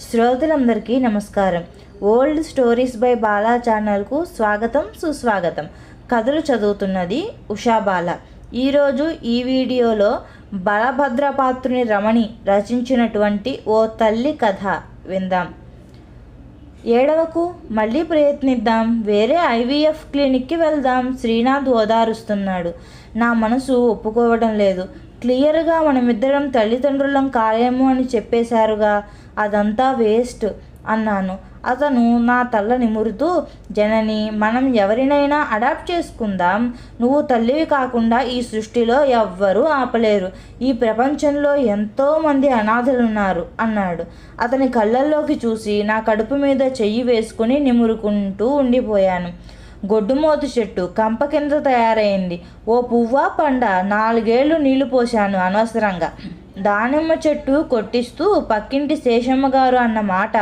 శ్రోతలందరికీ నమస్కారం. Old stories by Bala ఛానల్కు స్వాగతం సుస్వాగతం. కథలు చదువుతున్నది ఉషా బాల. ఈరోజు ఈ వీడియోలో బలభద్రపాత్రుని రమణి రచించినటువంటి ఓ తల్లి కథ విందాం. ఏడవకు మళ్ళీ ప్రయత్నిద్దాం. వేరే ఐవీఎఫ్ క్లినిక్కి వెళ్దాం. శ్రీనాథ్ ఓదారుస్తున్నాడు. నా మనసు ఒప్పుకోవడం లేదు. క్లియర్గా మనమిద్దరం తల్లిదండ్రులం కాలేము అని చెప్పేశారుగా. అదంతా వేస్ట్ అన్నాను. అతను నా తల్ల నిమురుతూ జనని మనం ఎవరినైనా అడాప్ట్ చేసుకుందాం. నువ్వు తల్లివి కాకుండా ఈ సృష్టిలో ఎవ్వరూ ఆపలేరు. ఈ ప్రపంచంలో ఎంతోమంది అనాథలున్నారు అన్నాడు. అతని కళ్ళల్లోకి చూసి నా కడుపు మీద చెయ్యి వేసుకుని నిమురుకుంటూ ఉండిపోయాను. గొడ్డుమోతు చెట్టు కంప కింద తయారైంది. ఓ పువ్వా పండ నాలుగేళ్ళు నీళ్ళు పోశాను అనవసరంగా. దానిమ్మ చెట్టు కొట్టిస్తూ పక్కింటి శేషమ్మ గారు అన్న మాట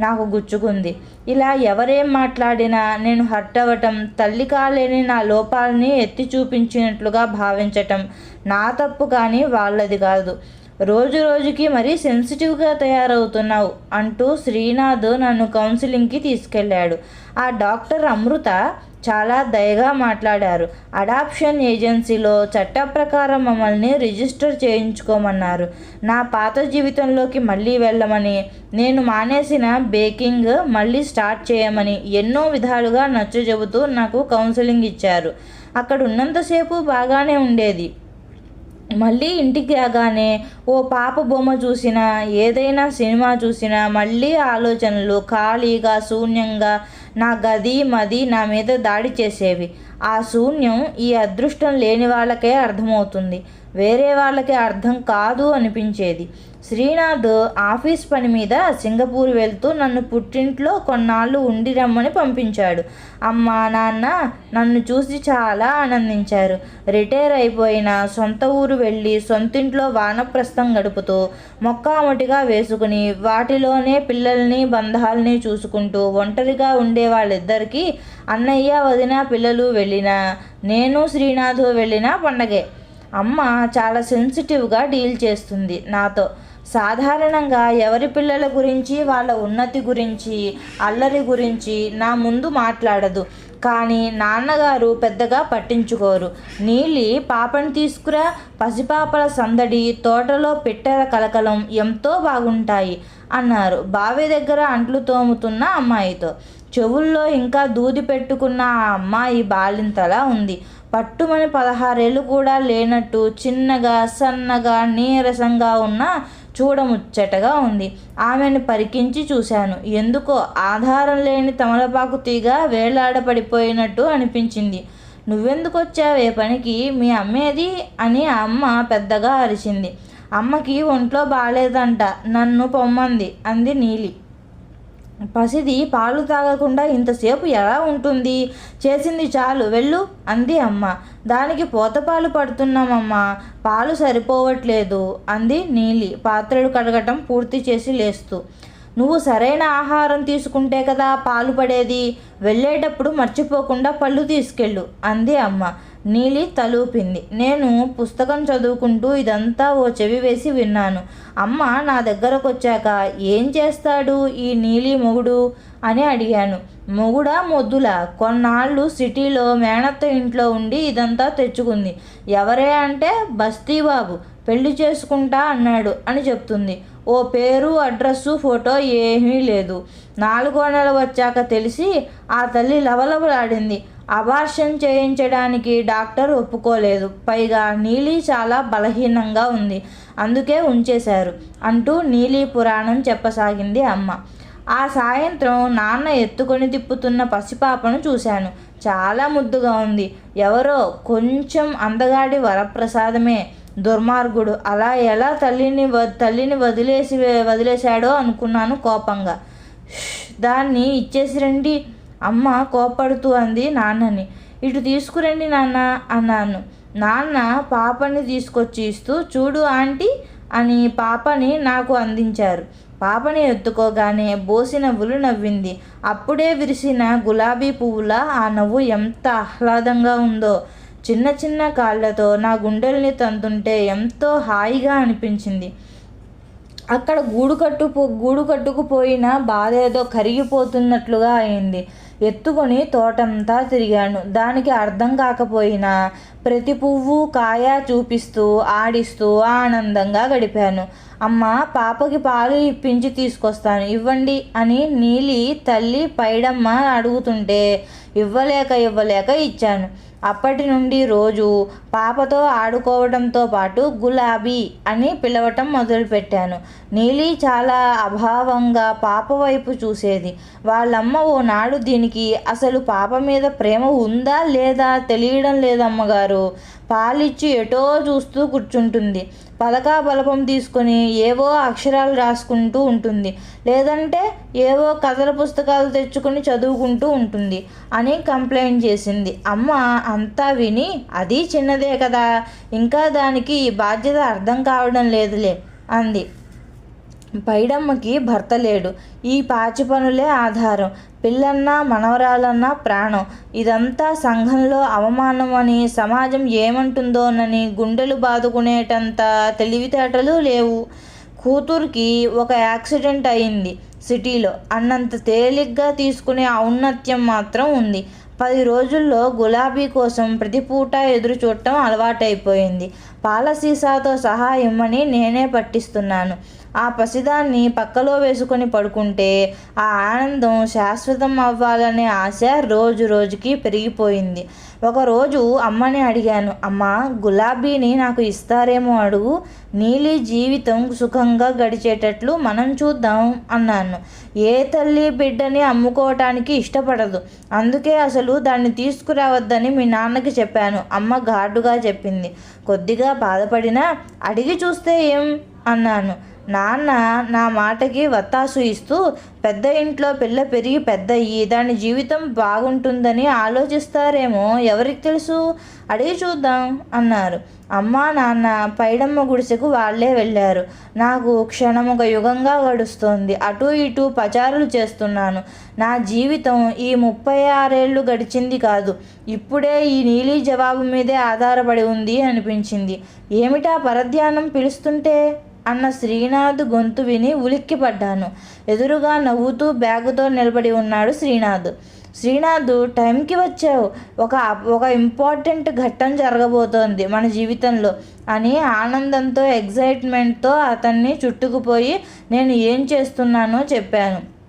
నాకు గుచ్చుకుంది. ఇలా ఎవరేం మాట్లాడినా నేను హర్ట్ అవ్వటం తల్లి కాలేని నా లోపాలని ఎత్తి చూపించినట్లుగా భావించటం నా తప్పు కానీ వాళ్ళది కాదు. రోజు రోజుకి మరీ సెన్సిటివ్గా తయారవుతున్నావు అంటూ శ్రీనాథ్ నన్ను కౌన్సిలింగ్కి తీసుకెళ్ళాడు. ఆ డాక్టర్ అమృత చాలా దయగా మాట్లాడారు. అడాప్షన్ ఏజెన్సీలో చట్ట ప్రకారం మమ్మల్ని రిజిస్టర్ చేయించుకోమన్నారు. నా పాత జీవితంలోకి మళ్ళీ వెళ్ళమని నేను మానేసిన బేకింగ్ మళ్ళీ స్టార్ట్ చేయమని ఎన్నో విధాలుగా నచ్చ చెబుతూ నాకు కౌన్సిలింగ్ ఇచ్చారు. అక్కడ ఉన్నంతసేపు బాగానే ఉండేది. మళ్ళీ ఇంటికి రాగానే ఓ పాప బొమ్మ చూసినా ఏదైనా సినిమా చూసినా మళ్ళీ ఆలోచనలు ఖాళీగా శూన్యంగా నా గది మది నా మీద దాడి చేసేవి. ఆ శూన్యం ఈ అదృష్టం లేని వాళ్ళకే అర్థమవుతుంది. వేరే వాళ్ళకి అర్థం కాదు అనిపించేది. శ్రీనాథ్ ఆఫీస్ పని మీద సింగపూర్ వెళ్తూ నన్ను పుట్టింట్లో కొన్నాళ్ళు ఉండి రమ్మని పంపించాడు. అమ్మ నాన్న నన్ను చూసి చాలా ఆనందించారు. రిటైర్ అయిపోయిన సొంత ఊరు వెళ్ళి సొంతింట్లో వానప్రస్థం గడుపుతూ మొక్కామొటిగా వేసుకుని వాటిలోనే పిల్లల్ని బంధాలని చూసుకుంటూ ఒంటరిగా ఉండే వాళ్ళిద్దరికీ అన్నయ్య వదిన పిల్లలు వెళ్ళినా నేను శ్రీనాథ్ వెళ్ళినా పండగే. అమ్మ చాలా సెన్సిటివ్గా డీల్ చేస్తుంది నాతో. సాధారణంగా ఎవరి పిల్లల గురించి వాళ్ళ ఉన్నతి గురించి అల్లరి గురించి నా ముందు మాట్లాడదు. కానీ నాన్నగారు పెద్దగా పట్టించుకోరు. నీలి పాపని తీసుకురా పసిపాపల సందడి తోటలో పిట్టల కలకలం ఎంతో బాగుంటాయి అన్నారు బావి దగ్గర అంట్లు తోముతున్న అమ్మాయితో. చెవుల్లో ఇంకా దూది పెట్టుకున్న ఆ అమ్మాయి బాలింతలా ఉంది. పట్టుమని పదహారేళ్ళు కూడా లేనట్టు చిన్నగా సన్నగా నీరసంగా ఉన్న చూడముచ్చటగా ఉంది. ఆమెను పరికించి చూశాను. ఎందుకో ఆధారం లేని తమలపాకు తీగ వేలాడపడిపోయినట్టు అనిపించింది. నువ్వెందుకు వచ్చావే పనికి? మీ అమ్మేది? అని అమ్మ పెద్దగా అరిచింది. అమ్మకి ఒంట్లో బాగాలేదంట నన్ను పొమ్మంది అంది నీలి. పసిది పాలు తాగకుండా ఇంతసేపు ఎలా ఉంటుంది? చేసింది చాలు వెళ్ళు అంది అమ్మ. దానికి పోతపాలు పడుతున్నామమ్మా. పాలు సరిపోవట్లేదు అంది నీలి. పాత్రలు కడగటం పూర్తి చేసి లేస్తూ. నువ్వు సరైన ఆహారం తీసుకుంటే కదా పాలు పడేది? వెళ్ళేటప్పుడు మర్చిపోకుండా పళ్ళు తీసుకెళ్ళు అంది అమ్మ. నీలి తలూపింది. నేను పుస్తకం చదువుకుంటూ ఇదంతా ఓ చెవి వేసి విన్నాను. అమ్మ నా దగ్గరకు వచ్చాక ఏం చేస్తాడు ఈ నీలి మొగుడు? అని అడిగాను. మొగుడా మొద్దులా కొన్నాళ్ళు సిటీలో మేనత్త ఇంట్లో ఉండి ఇదంతా తెచ్చుకుంది. ఎవరే అంటే బస్తీ బాబు పెళ్ళి చేసుకుంటా అన్నాడు అని చెప్తుంది. ఓ పేరు అడ్రస్సు ఫోటో ఏమీ లేదు. నాలుగో నెల వచ్చాక తెలిసి ఆ తల్లి లవలవలాడింది. అబార్షన్ చేయించడానికి డాక్టర్ ఒప్పుకోలేదు. పైగా నీలి చాలా బలహీనంగా ఉంది. అందుకే ఉంచేశారు అంటూ నీలి పురాణం చెప్పసాగింది అమ్మ. ఆ సాయంత్రం నాన్న ఎత్తుకొని తిప్పుతున్న పసిపాపను చూశాను. చాలా ముద్దుగా ఉంది. ఎవరో కొంచెం అందగాడి వరప్రసాదమే. దుర్మార్గుడు. అలా ఎలా తల్లిని వ తల్లిని వదిలేసి వదిలేశాడో అనుకున్నాను కోపంగా. దాన్ని ఇచ్చేసి రండి అమ్మ కోపడుతూ అంది నాన్నని. ఇటు తీసుకురండి నాన్న అన్నాను. నాన్న పాపని తీసుకొచ్చి ఇస్తూ చూడు ఆంటీ అని పాపని నాకు అందించారు. పాపని ఎత్తుకోగానే బోసి నవ్వులు నవ్వింది. అప్పుడే విరిసిన గులాబీ పువ్వుల ఆ నవ్వు ఎంత ఆహ్లాదంగా ఉందో. చిన్న చిన్న కాళ్ళతో నా గుండెల్ని తంతుంటే ఎంతో హాయిగా అనిపించింది. అక్కడ గూడు కట్టు గూడు కట్టుకుపోయిన బాధ ఏదో కరిగిపోతున్నట్లుగా అయింది. ఎత్తుకొని తోటంతా తిరిగాను. దానికి అర్థం కాకపోయినా ప్రతి పువ్వు కాయ చూపిస్తూ ఆడిస్తూ ఆనందంగా గడిపాను. అమ్మ పాపకి పాలు ఇప్పించి తీసుకొస్తాను. ఇవ్వండి అని నీలి తల్లి పైడమ్మ అడుగుతుంటే ఇవ్వలేక ఇవ్వలేక ఇచ్చాను. అప్పటి నుండి రోజు పాపతో ఆడుకోవడంతో పాటు గులాబీ అని పిలవటం మొదలుపెట్టాను. నీలి చాలా అభావంగా పాప వైపు చూసేది. వాళ్ళమ్మ ఓనాడు దీనికి అసలు పాప మీద ప్రేమ ఉందా లేదా తెలియడం లేదమ్మగారు. పాలిచ్చి ఎటో చూస్తూ కూర్చుంటుంది. పలకా బలపం తీసుకొని ఏవో అక్షరాలు రాసుకుంటూ ఉంటుంది. లేదంటే ఏవో కథల పుస్తకాలు తెచ్చుకొని చదువుకుంటూ ఉంటుంది అని కంప్లైంట్ చేసింది. అమ్మ అంతా విని అది చిన్నదే కదా ఇంకా దానికి ఈ బాధ్యత అర్థం కావడం లేదులే అంది. పైడమ్మకి భర్త లేడు. ఈ పాచి పనులే ఆధారం. పిల్లన్నా మనవరాలన్నా ప్రాణం. ఇదంతా సంఘంలో అవమానం అని సమాజం ఏమంటుందోనని గుండెలు బాదుకునేటంత తెలివితేటలు లేవు. కూతురికి ఒక యాక్సిడెంట్ అయింది సిటీలో. అన్నంత తేలిగ్గా తీసుకునే ఔన్నత్యం మాత్రం ఉంది. పది రోజుల్లో గులాబీ కోసం ప్రతి పూట ఎదురు చూడటం అలవాటైపోయింది. పాల సీసాతో సహా ఇమ్మని నేనే పట్టిస్తున్నాను. ఆ పసిదాన్ని పక్కలో వేసుకొని పడుకుంటే ఆ ఆనందం శాశ్వతం అవ్వాలనే ఆశ రోజు రోజుకి పెరిగిపోయింది. ఒకరోజు అమ్మని అడిగాను అమ్మ గులాబీని నాకు ఇస్తారేమో అడుగు. నీలి జీవితం సుఖంగా గడిచేటట్లు మనం చూద్దాం అన్నాను. ఏ తల్లి బిడ్డని అమ్ముకోవటానికి ఇష్టపడదు. అందుకే అసలు దాన్ని తీసుకురావద్దని మీ నాన్నకి చెప్పాను అమ్మ ఘాటుగా చెప్పింది. కొద్దిగా బాధపడినా అడిగి చూస్తే ఏం? అన్నాను. నాన్న నా మాటకి వత్తాసు ఇస్తూ పెద్ద ఇంట్లో పిల్ల పెరిగి పెద్ద అయ్యి దాని జీవితం బాగుంటుందని ఆలోచిస్తారేమో ఎవరికి తెలుసు? అడిగి చూద్దాం అన్నారు. అమ్మ నాన్న పైడమ్మ గుడిసెకు వాళ్ళే వెళ్ళారు. నాకు క్షణం ఒక యుగంగా గడుస్తోంది. అటు ఇటు పచారులు చేస్తున్నాను. నా జీవితం ఈ ముప్పై ఆరేళ్ళు గడిచింది కాదు. ఇప్పుడే ఈ నీలి జవాబు మీదే ఆధారపడి ఉంది అనిపించింది. ఏమిటా పరధ్యానం పిలుస్తుంటే? అన్న శ్రీనాథ్ గొంతు విని ఉలిక్కిపడ్డాను. ఎదురుగా నవ్వుతూ బ్యాగుతో నిలబడి ఉన్నాడు శ్రీనాథ్. శ్రీనాథ్ టైంకి వచ్చావు. ఒక ఒక ఇంపార్టెంట్ ఘట్టం జరగబోతోంది మన జీవితంలో అని ఆనందంతో ఎగ్జైట్మెంట్తో అతన్ని చుట్టుకుపోయి నేను ఏం చేస్తున్నానో చెప్పాను.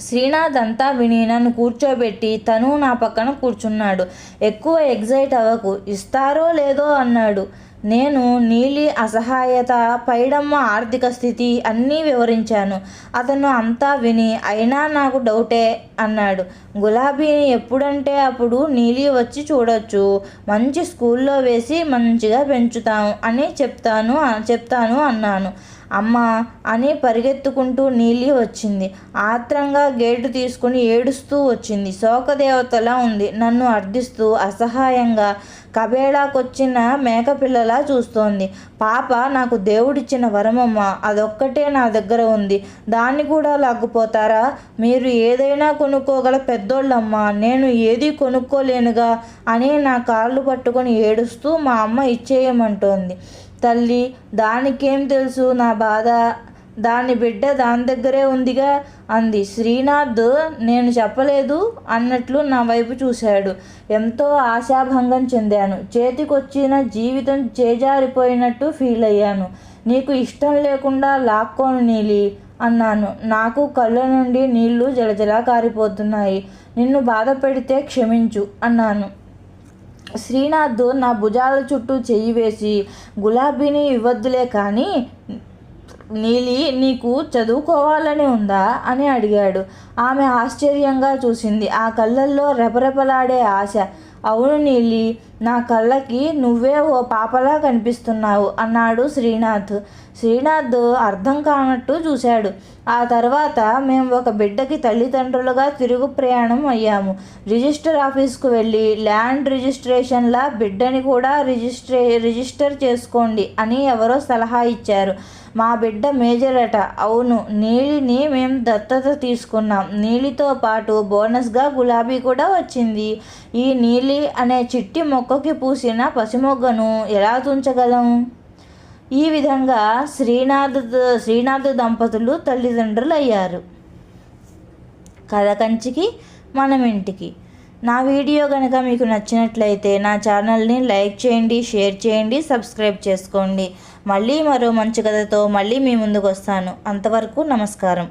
శ్రీనాథ్ అంతా విని నన్ను కూర్చోబెట్టి తను నా పక్కన కూర్చున్నాడు. ఎక్కువ ఎగ్జైట్ అవ్వకు. ఇస్తారో లేదో అన్నాడు. నేను నీలి అసహాయత పైడమ్మ ఆర్థిక స్థితి అన్నీ వివరించాను. అతను అంతా విని అయినా నాకు డౌటే అన్నాడు. గులాబీని ఎప్పుడంటే అప్పుడు నీలి వచ్చి చూడొచ్చు. మంచి స్కూల్లో వేసి మంచిగా పెంచుతాం అని చెప్తాను చెప్తాను అన్నాను. అమ్మ అని పరిగెత్తుకుంటూ నీలి వచ్చింది. ఆత్రంగా గేటు తీసుకుని ఏడుస్తూ వచ్చింది. శోకదేవతలా ఉంది. నన్ను అర్థిస్తూ అసహాయంగా కబేళాకొచ్చిన మేకపిల్లలా చూస్తోంది. పాప నాకు దేవుడిచ్చిన వరమమ్మ అదొక్కటే నా దగ్గర ఉంది. దాన్ని కూడా లాక్కుపోతారా? మీరు ఏదైనా కొనుక్కోగల పెద్దోళ్ళమ్మ నేను ఏది కొనుక్కోలేనుగా అని నా కాళ్ళు పట్టుకొని ఏడుస్తూ మా అమ్మ ఇచ్చేయమంటోంది. తల్లి దానికేం తెలుసు నా బాధ? దాని బిడ్డ దాని దగ్గరే ఉందిగా అంది. శ్రీనాథ్ నేను చెప్పలేదు అన్నట్లు నా వైపు చూశాడు. ఎంతో ఆశాభంగం చెందాను. చేతికొచ్చిన జీవితం చేజారిపోయినట్టు ఫీల్ అయ్యాను నీకు ఇష్టం లేకుండా లాక్కోను నీలి అన్నాను. నాకు కళ్ళ నుండి నీళ్ళు జలజలా కారిపోతున్నాయి. నిన్ను బాధ పెడితే క్షమించు అన్నాను. శ్రీనాథ్ నా భుజాల చుట్టూ చెయ్యి వేసి గులాబీని ఇవ్వద్దులే కానీ నీలి నీకు చదువుకోవాలని ఉందా? అని అడిగాడు. ఆమె ఆశ్చర్యంగా చూసింది. ఆ కళ్ళల్లో రెపరెపలాడే ఆశ. అవును నీలి నా కళ్ళకి నువ్వే ఓ పాపలా కనిపిస్తున్నావు అన్నాడు శ్రీనాథ్. శ్రీనాథ్ అర్థం కానట్టు చూశాడు. ఆ తర్వాత మేము ఒక బిడ్డకి తల్లిదండ్రులుగా తిరుగు ప్రయాణం అయ్యాము. రిజిస్టర్ ఆఫీస్కు వెళ్ళి ల్యాండ్ రిజిస్ట్రేషన్లా బిడ్డని కూడా రిజిస్ట్రే రిజిస్టర్ చేసుకోండి అని ఎవరో సలహా ఇచ్చారు. మా బిడ్డ మేజర్ అట. అవును నీలిని మేము దత్తత తీసుకున్నాం. నీలితో పాటు బోనస్గా గులాబీ కూడా వచ్చింది. ఈ నీలి అనే చిట్టి మొక్కకి పూసిన పసిమొగ్గను ఎలా తుంచగలం? ఈ విధంగా శ్రీనాథ్ శ్రీనాథ్ దంపతులు తల్లిదండ్రులు అయ్యారు కథ కంచికి మనం ఇంటికి. నా వీడియో కనుక మీకు నచ్చినట్లయితే నా ఛానల్ని లైక్ చేయండి షేర్ చేయండి సబ్స్క్రైబ్ చేసుకోండి. మళ్ళీ మరో మంచి కథతో మళ్ళీ మీ ముందుకు వస్తాను అంతవరకు నమస్కారం.